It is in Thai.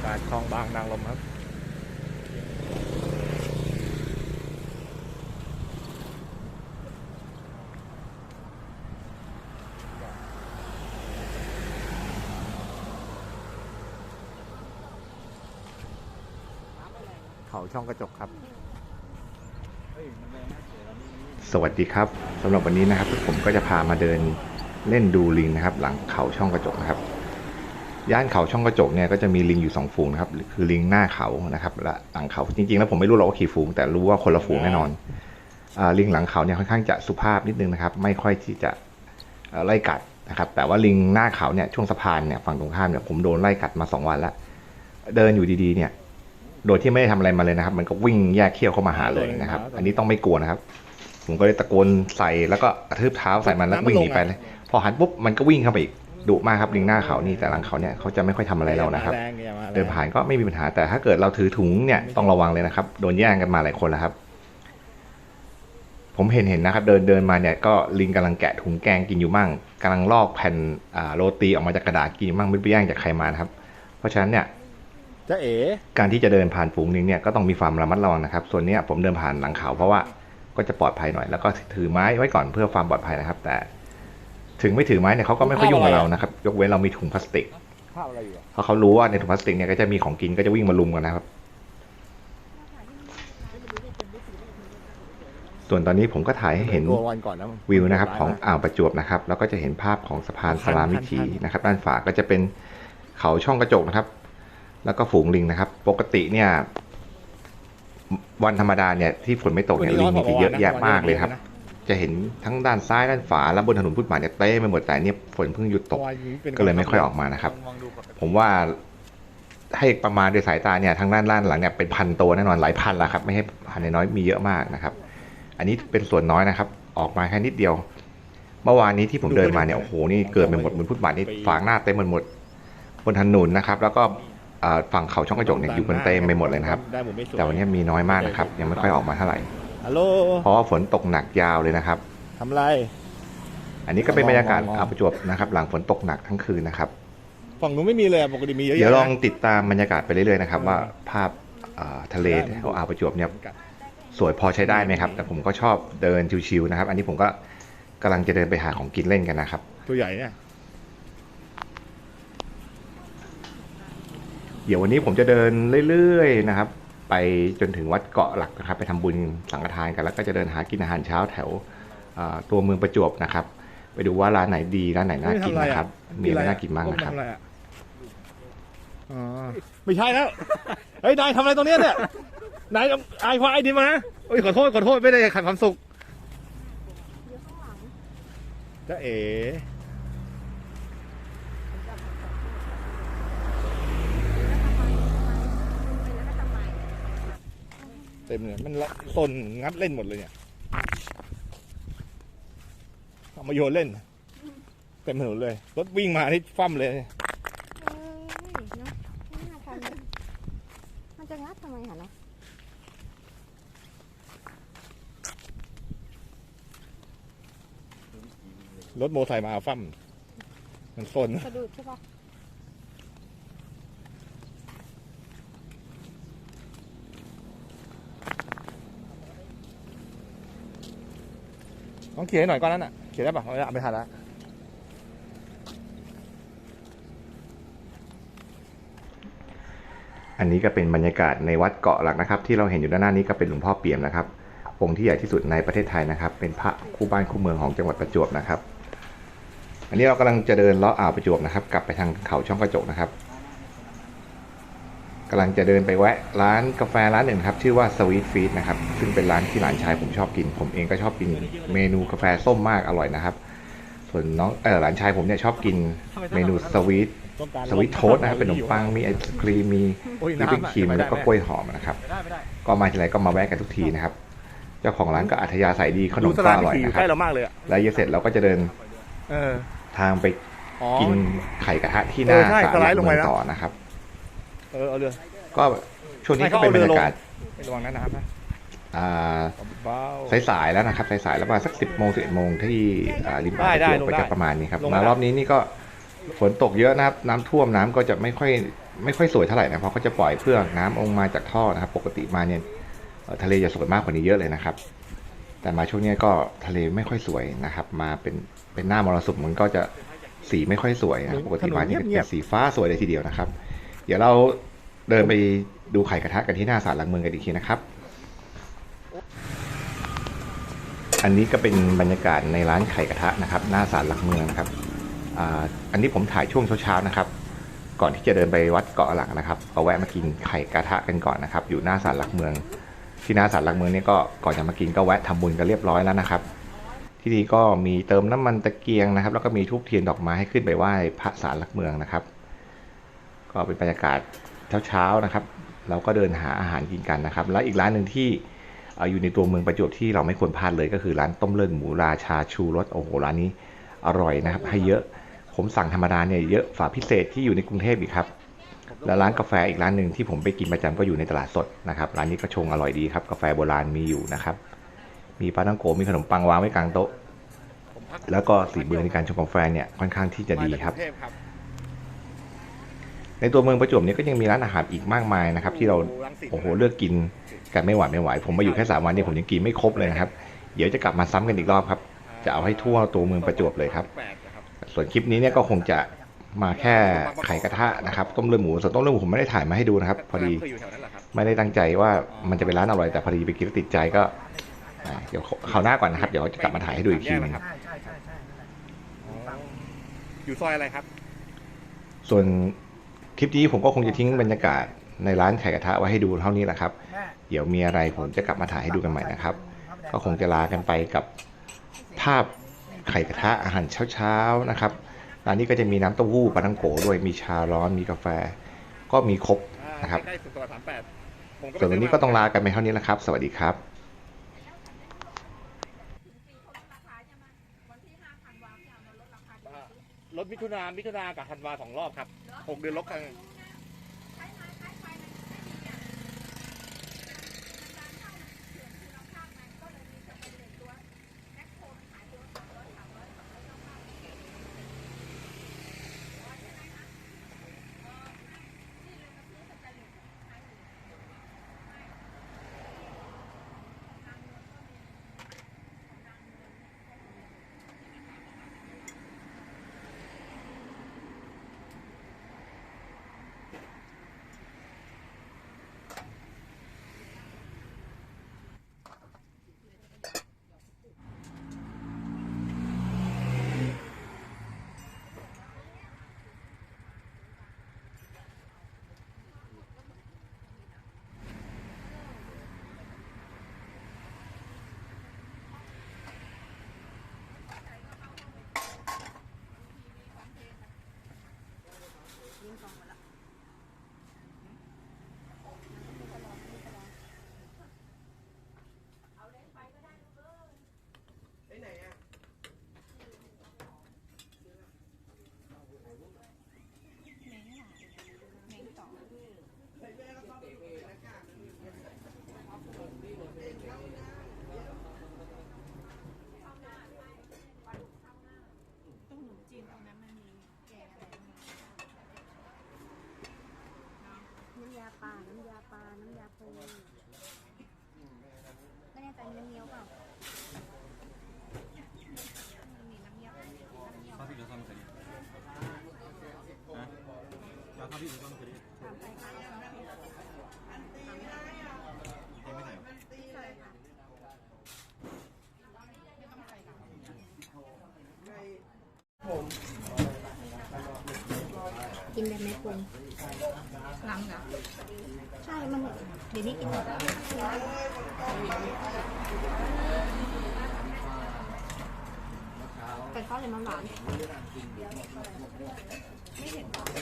ากาศคลองบางนางลมครับ เขาช่องกระจกครับ สวัสดีครับสำหรับวันนี้นะครับผมก็จะพามาเดินเล่นดูลิงนะครับ หลังเขาช่องกระจกนะครับ ย่านเขาช่องกระจกเนี่ยก็จะมีลิงอยู่สองฝูงนะครับคือลิงหน้าเขานะครับและหลังเขาจริงๆ แล้วผมไม่รู้หรอกว่ากี่ฝูง แต่รู้ว่าคนละฝูงแน่นอนอาลิงหลังเขาเนี่ยค่อนข้างจะสุภาพนิดนึงนะครับ ไม่ค่อยที่จะเอ่อไล่กัดนะครับ แต่ว่าลิงหน้าเขาเนี่ยช่วงสะพานเนี่ยฝั่งตรงข้ามเนี่ยผมโดนไล่กัดมาสองวันแล้วเดินอยู่ดีๆ เนี่ย โดยที่ไม่ได้ทำอะไรมาเลยนะครับ มันก็วิ่งแยกเขี้ยวเข้ามาหาเลยนะครับ อันนี้ต้องไม่กลัวนะครับ ผมก็เลยตะโกนใส่แล้วก็กระทืบเท้าใส่มันแล้ววิ่งหนีไปเลยพอหันปุ๊บมันก็วิ่งเข้าไปอีก ดุมากครับลิงหน้าเขานี่แต่หลังเขาเนี่ยเขาจะไม่ค่อยทำอะไรเรานะครับแรงอย่ามาแรงเดินผ่านก็ไม่มีปัญหาแต่ถ้าเกิดเราถือถุงเนี่ยต้องระวังเลยนะครับ โดนแย่งกันมาหลายคนแล้วครับ ผมเห็นเห็นนะครับ เดินเดินมาเนี่ยก็ลิงกำลังแกะถุงแกงกินอยู่มั่งกำลังลอกแผ่นอ่าโรตีออกมาจากกระดาษกินอยู่มั่งไม่ไปแย่งจากใครมานะครับ เพราะฉะนั้นเนี่ยจะเอ๋การที่จะเดินผ่านฝูงลิงเนี่ยก็ต้องมีความระมัดระวังนะครับ ส่วนเนี้ยผมเดินผ่านหลังเขาเพราะว่าก็จะปลอดภัยหน่อยแล้วก็ถือไม้ไว้ก่อนเพื่อความปลอดภัยนะครับ แต่ ถึงไม่ถือไม้เนี่ยเขาก็ไม่ค่อยยุ่งกับเรานะครับยกเว้นเรามีถุงพลาสติกข้าวอะไรอยู่อะเพราะเขารู้ว่าในถุงพลาสติกเนี่ยก็จะมีของกินก็จะวิ่งมาลุมกันนะครับ ส่วนตอนนี้ผมก็ถ่ายให้เห็นตัววันก่อนนะวิวนะครับ ของอ่าวประจวบนะครับ แล้วก็จะเห็นภาพของสะพานสลามวิถีนะครับ ด้านฝาก็จะเป็นเขาช่องกระจกนะครับ แล้วก็ฝูงลิงนะครับ ปกติเนี่ย วันธรรมดาเนี่ยที่ฝนไม่ตกเนี่ยลิงมีเยอะแยะมากเลยครับ จะเห็นทั้งด้านซ้ายด้านฝาและบนถนนพุทธหมายเนี่ยเต้ไปหมดแต่เนี่ยฝนเพิ่งหยุดตกก็เลยไม่ค่อยออกมานะครับลองดูก่อนผมว่าให้ประมาณด้วยสายตาเนี่ยทางด้านล่างหลังเนี่ยเป็นพันตัวแน่นอนหลายพันละครับไม่ให้พันน้อยๆมีเยอะมากนะครับ อันนี้เป็นส่วนน้อยนะครับ ออกมาแค่นิดเดียว เมื่อวานนี้ที่ผมเดินมาเนี่ยโอ้โหนี่เกิดไปหมดบนฟุตบาทนี่ฝางหน้าเต็มไปหมด บนถนนนะครับ แล้วก็อ่าฝั่งเขาช่องกระจกเนี่ยอยู่บนเต็มไปหมดเลยนะครับได้ผมไม่สวยแต่วันนี้มีน้อยมากนะครับ ยังไม่ค่อยออกมาเท่าไหร่ ฮัลโหลเพราะว่าฝนตกหนักยาวเลยนะครับทำไร อันนี้ก็เป็นบรรยากาศมองๆอ่าวประจวบนะครับ หลังฝนตกหนักทั้งคืนนะครับฝั่งนู้นไม่มีเลยอะปกติมีเยอะแยะเดี๋ยวลองนะติดตามบรรยากาศไปเรื่อยๆนะครับว่าภาพอ่าทะเลแถวอ่าวประจวบเนี่ยสวยพอใช้ได้ไหมครับ แต่ผมก็ชอบเดินชิวๆนะครับ อันนี้ผมก็กำลังจะเดินไปหาของกินเล่นกันนะครับ ตัวใหญ่เนี่ยเดี๋ยววันนี้ผมจะเดินเรื่อยๆนะครับ ไปจนถึงวัดเกาะหลักนะครับ ไปทำบุญสังฆทานกันแล้วก็จะเดินหากินอาหารเช้าแถวตัวเมืองประจวบนะครับ ไปดูว่าร้านไหนดีร้านไหนน่ากินนะครับ มีอะไรน่ากินบ้างนะครับอ๋อไม่ใช่แล้วเฮ้ยนายทำอะไรตรงนี้เนี่ยนายอายควายดีมาโอ้ยขอโทษขอโทษไม่ได้ขัดความสุขจะเอ๋ เต็มเลยมันละซนงัดเล่นหมดเลยเนี่ยเอามาโยนเล่น เต็มถนนเลย รถวิ่งมาที่ฟั่มเลยเอ้ยเนาะไม่น่าทำเลย มันจะงัดทำไมหะเนาะรถโมอไซค์มาฟั่มมันซน สะดุดใช่ปะ ต้องเขียนให้หน่อยก้อนนั้นอะ เขียนได้ปะเอาไปทันละอันนี้ก็เป็นบรรยากาศในวัดเกาะหลักนะครับ ที่เราเห็นอยู่ด้านหน้านี้ก็เป็นหลวงพ่อเปี่ยมนะครับ องค์ที่ใหญ่ที่สุดในประเทศไทยนะครับ เป็นพระคู่บ้านคู่เมืองของจังหวัดประจวบนะครับ อันนี้เรากำลังจะเดินเลาะอ่าวประจวบนะครับ กลับไปทางเขาช่องกระจกนะครับ กำลังจะเดินไปแวะร้านกาแฟร้านหนึ่งครับ ชื่อว่าสวีทฟีดนะครับ ซึ่งเป็นร้านที่หลานชายผมชอบกิน ผมเองก็ชอบกินเมนูกาแฟส้มมากอร่อยนะครับ ส่วนน้องเออหลานชายผมเนี่ยชอบกินเมนูสวีทต้องการสวิตโทสต์นะครับเป็นขนมปังมีไอศครีมมีโอ้ยวิปปิ้งน้ำอะครีมไม่ได้แล้วก็กล้วยหอมนะครับไม่ได้ไม่ได้ก็มาทีไรก็มาแวะกันทุกทีนะครับ เจ้าของร้านก็อัธยาศัยดีขนดูมสก็ลาอมร่อยขี่อยู่นะคใกล้รับเรามากเลยอะแล้วเย็นเสร็จเราก็จะเดินเออทางไปอ๋อกินไข่กระทะที่หน้าเออใช่ศาสไลลด์ลงไปเมืองนะต่อนะครับ เออเอาเรือก็ช่วงนี้ก็เป็นบรรยากาศไม่ระวังนะน้ำนะอ่าเบาสายๆแล้วนะครับสายๆแล้วประมาณสักสิบโมงสิบเอ็ดโมงที่อ่าริมอ่าวได้ประจวบได้ลงก็ได้จะประมาณนี้ครับลงมาได้รอบนี้นี่ก็ฝนตกเยอะนะครับ น้ำท่วมน้ำก็จะไม่ค่อยไม่ค่อยสวยเท่าไหร่นะเพราะเขาจะปล่อยเพื่อกน้ำออกมาจากท่อนะครับ ปกติมาเนี่ยเอ่อทะเลจะสวยมากกว่านี้เยอะเลยนะครับ แต่มาช่วงเนี้ยก็ทะเลไม่ค่อยสวยนะครับ มาเป็นเป็นหน้ามรสุมมันก็จะสีไม่ค่อยสวยนะปกติมาเนี่ยเป็นสีฟ้าสวยเลยทีเดียวนะครับ เดี๋ยวเราเดินไปดูไข่กระทะกันที่หน้าศาลหลักเมืองกันอีกทีนะครับ อันนี้ก็เป็นบรรยากาศในร้านไข่กระทะนะครับ หน้าศาลหลักเมืองนะครับออันนี้ผมถ่ายช่วงเช้าๆนะครับ ก่อนที่จะเดินไปวัดเกาะหลักนะครับก็แวะมากินไข่กระทะกันก่อนนะครับ อยู่หน้าศาลหลักเมือง ที่หน้าศาลหลักเมืองนี่ก็ก่อนจะมากินก็แวะทำบุญกันเรียบร้อยแล้วนะครับ ที่นี่ก็มีเติมน้ำมันตะเกียงนะครับ แล้วก็มีทูบเทียนดอกไม้ให้ขึ้นไปไหว้พระศาลหลักเมืองนะครับ ก็เป็นบรรยากาศเช้าๆนะครับ เราก็เดินหาอาหารกินกันนะครับ แล้วอีกร้านหนึ่งที่อยู่ในตัวเมืองประจวบที่เราไม่ควรพลาดเลยก็คือร้านต้มเลือดหมูราชาชูรสโอ้โหร้านนี้อร่อยนะครับ ให้เยอะผมสั่งธรรมดาเนี่ยเยอะฝาพิเศษที่อยู่ในกรุงเทพอีกครับแล้วร้านกาแฟอีกร้านหนึ่งที่ผมไปกินประจำก็อยู่ในตลาดสดนะครับร้านนี้ก็ชงอร่อยดีครับ กาแฟโบราณมีอยู่นะครับ มีปลาตั้งโกมีขนมปังวางไว้กลางโต๊ะ แล้วก็สีเบือในการชงกาแฟเนี่ยค่อนข้างที่จะดีครับ มาจากกงเทพครับ ในตัวเมืองประจวบเนี่ยก็ยังมีร้านอาหารอีกมากมายนะครับที่เราโอ้โหเลือกกินกันไม่หวาดไม่ไหวผมมาอยู่แค่สามวันเนี่ยผมยังกินไม่ครบเลยนะครับเดี๋ยวจะกลับมาซ้ำกันอีกรอบครับจะเอาให้ทั่วตัวเมืองประจวบเลยครับ ส่วนคลิปนี้เนี่ยก็คงจะมาแค่ไข่กระทะนะครับต้มเลือดหมูส่วนต้มเลือดหมูผมไม่ได้ถ่ายมาให้ดูนะครับ พอดีไม่ได้ตั้งใจว่ามันจะเป็นร้านอร่อยแต่พอดีไปกินแล้วติดใจก็อ่าเดี๋ยวคราวหน้าก่อนนะครับ เดี๋ยวจะกลับมาถ่ายให้ดูอีกทีนึงครับใช่ใช่ใช่ใช่นั่นแหละอ๋ออยู่ซอยอะไรครับ ส่วน คลิปนี้ผมก็คงจะทิ้งบรรยากาศในร้านไข่กระทะไว้ให้ดูเท่านี้แหละครับแม่เดี๋ยวมีอะไรผมจะกลับมาถ่ายให้ดูกันใหม่นะครับ ก็คงจะลากันไปกับภาพไข่กระทะอาหารเช้าๆนะครับ ร้านนี้ก็จะมีน้ำเต้าหู้ปลาทังโกด้วย มีชาร้อน มีกาแฟ ก็มีครบอ่านะครับใกล้ๆสุดตัวสามแปดผมก็ไปส่วนวันนี้ก็ต้องลากันไปเท่านี้แหละครับ สวัสดีครับอ่ารถมิถุนามิถุนากับธันวาสองรอบครับ หกเดือนลบครั้ง น้ำยาปลา น้ำยาปลา น้ำยาปูไม่แน่ใจมันเหนียวเปล่ามีน้ำเงี้ยวน้ำเงี้ยว ข้าวที่เหลือซ่อมเสร็จดิฮะแล้วข้าวที่เหลือซ่อมเสร็จดิ ถามไปค่ะ ยังไม่ใส่เหรอ ใช่ค่ะ กินแบบไม่ปรุงล้ำเหรอใช่มันเดี๋ยวนี้กินหมดแล้วแต่ก็เลยมันหวาน